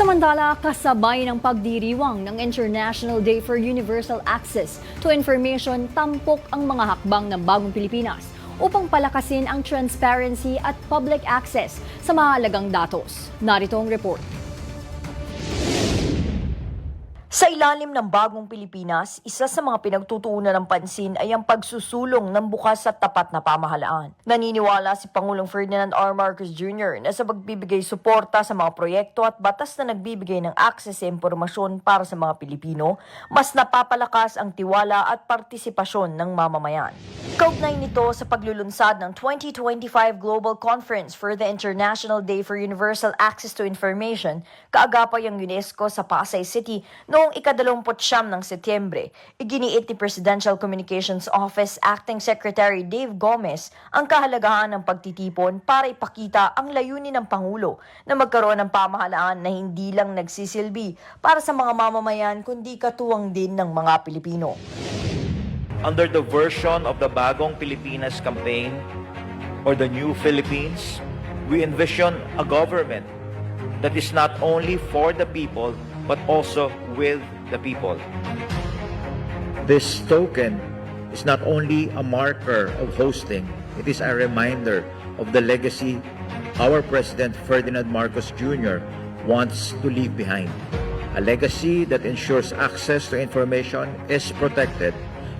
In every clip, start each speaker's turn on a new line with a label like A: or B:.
A: Samantala, kasabay ng pagdiriwang ng International Day for Universal Access to Information, tampok ang mga hakbang ng bagong Pilipinas upang palakasin ang transparency at public access sa mahalagang datos. Narito ang report.
B: Sa ilalim ng bagong Pilipinas, isa sa mga pinagtutuunan ng pansin ay ang pagsusulong ng bukas at tapat na pamahalaan. Naniniwala si Pangulong Ferdinand R. Marcos Jr. na sa pagbibigay suporta sa mga proyekto at batas na nagbibigay ng access sa impormasyon para sa mga Pilipino, mas napapalakas ang tiwala at partisipasyon ng mamamayan. Kaugnay nito sa paglulunsad ng 2025 Global Conference for the International Day for Universal Access to Information, kaagapay ang UNESCO sa Pasay City noong ikadalumput siyam ng Setyembre. Iginiit ni Presidential Communications Office Acting Secretary Dave Gomez ang kahalagahan ng pagtitipon para ipakita ang layunin ng Pangulo na magkaroon ng pamahalaan na hindi lang nagsisilbi para sa mga mamamayan kundi katuwang din ng mga Pilipino.
C: under the version of the Bagong Pilipinas campaign or the New Philippines, we envision a government that is not only for the people but also with the people.
D: This token is not only a marker of hosting, it is a reminder of the legacy our President Ferdinand Marcos Jr. wants to leave behind. A legacy that ensures access to information is protected,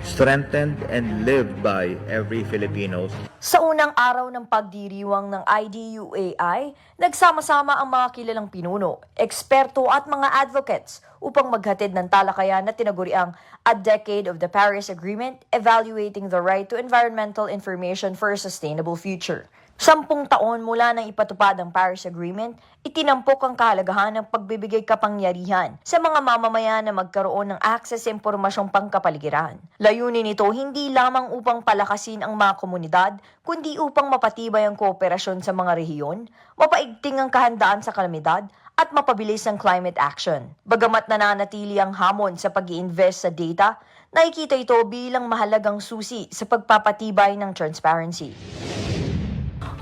D: strengthened, and lived by every Filipino.
B: Sa unang araw ng pagdiriwang ng IDUAI, nagsama-sama ang mga kilalang pinuno, eksperto at mga advocates upang maghatid ng talakayan na tinaguriang A Decade of the Paris Agreement, Evaluating the Right to Environmental Information for a Sustainable Future. Sampung taon mula nang ipatupad ang Paris Agreement, itinampok ang kahalagahan ng pagbibigay kapangyarihan sa mga mamamayan na magkaroon ng access sa impormasyong pangkapaligiran. Layunin nito hindi lamang upang palakasin ang mga komunidad, kundi upang mapatibay ang kooperasyon sa mga rehiyon, mapaigting ang kahandaan sa kalamidad, at mapabilis ang climate action. Bagamat nananatili ang hamon sa pag invest sa data, nakikita ito bilang mahalagang susi sa pagpapatibay ng transparency.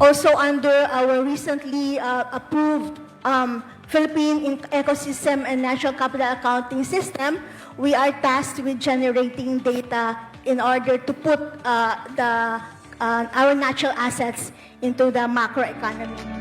E: Also under our recently uh, approved um, Philippine In- Ecosystem and Natural Capital Accounting System, we are tasked with generating data in order to put uh, the, uh, our natural assets into the macroeconomy.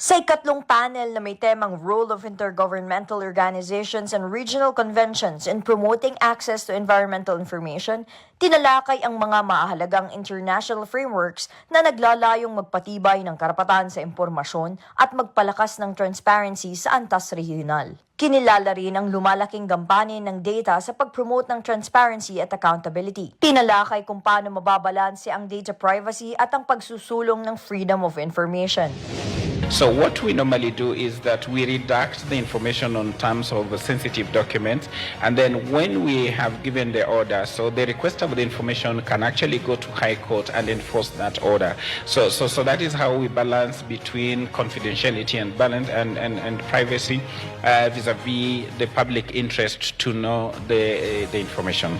B: Sa ikatlong panel na may temang Role of Intergovernmental Organizations and Regional Conventions in Promoting Access to Environmental Information, tinalakay ang mga mahalagang international frameworks na naglalayong magpatibay ng karapatan sa impormasyon at magpalakas ng transparency sa antas regional. Kinilala rin ang lumalaking gampanin ng data sa pag-promote ng transparency at accountability. Tinalakay kung paano mababalanse ang data privacy at ang pagsusulong ng freedom of information.
F: So what we normally do is that we redact the information on terms of the sensitive documents, and then when we have given the order, so the request of the information can actually go to High Court and enforce that order. So so so that is how we balance between confidentiality and balance and and, and privacy uh, vis-a-vis the public interest to know the the information.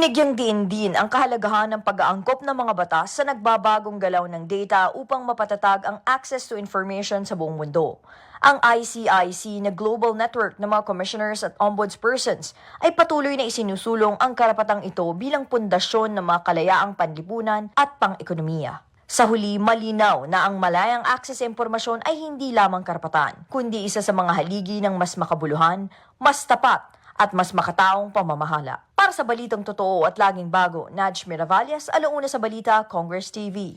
B: Binigyang diin din ang kahalagahan ng pag-aangkop ng mga batas sa nagbabagong galaw ng data upang mapatatag ang access to information sa buong mundo. Ang ICIC na global network ng mga commissioners at ombudspersons ay patuloy na isinusulong ang karapatang ito bilang pundasyon ng mga kalayaang panlipunan at pang-ekonomiya. Sa huli, malinaw na ang malayang access sa impormasyon ay hindi lamang karapatan, kundi isa sa mga haligi ng mas makabuluhan, mas tapat at mas makataong pamamahala. Para sa balitang totoo at laging bago, Naj Miravalles, alauna sa balita, Congress TV.